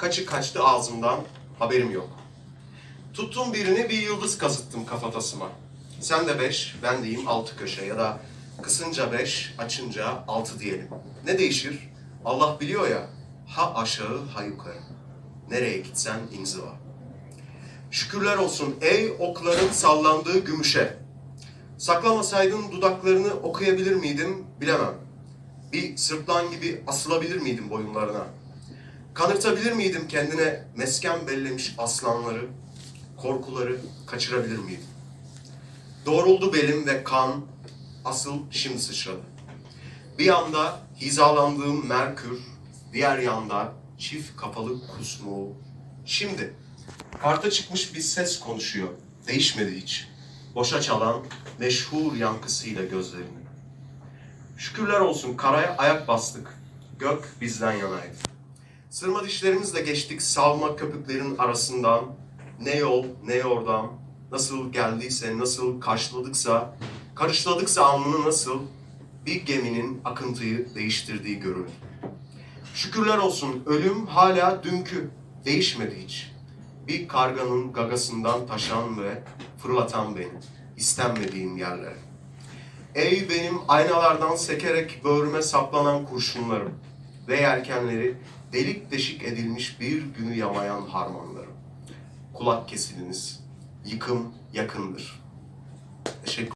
kaçı kaçtı ağzımdan haberim yok. Tuttum birini bir yıldız kazıttım kafatasıma. Sen de beş, ben deyim altı köşe ya da kısınca beş, açınca altı diyelim. Ne değişir? Allah biliyor ya, ha aşağı ha yukarı. Nereye gitsen inziva. Şükürler olsun ey okların sallandığı gümüşe. Saklamasaydın dudaklarını okuyabilir miydim bilemem. Bir sırtlan gibi asılabilir miydim boyunlarına? Kanırtabilir miydim kendine mesken bellemiş aslanları, korkuları kaçırabilir miydim? Doğruldu belim ve kan asıl şimdi sıçradı. Bir yanda hizalandığım Merkür, diğer yanda çift kapalı kusmu. Şimdi karta çıkmış bir ses konuşuyor. Değişmedi hiç. Boşa çalan meşhur yankısıyla gözlerini. Şükürler olsun karaya ayak bastık. Gök bizden yanaydı. Sırma dişlerimizle geçtik salma köpüklerin arasından. Ne yol ne yordam. Nasıl geldiyse, nasıl karşıladıksa, karışladıksa alnını nasıl bir geminin akıntıyı değiştirdiği görülür. Şükürler olsun ölüm hala dünkü, değişmedi hiç. Bir karganın gagasından taşan ve fırlatan beni, istenmediğim yerlere. Ey benim aynalardan sekerek böğrüme saplanan kurşunlarım ve yelkenleri delik deşik edilmiş bir günü yamayan harmanlarım. Kulak kesiliniz, yıkım yakındır. Teşekkür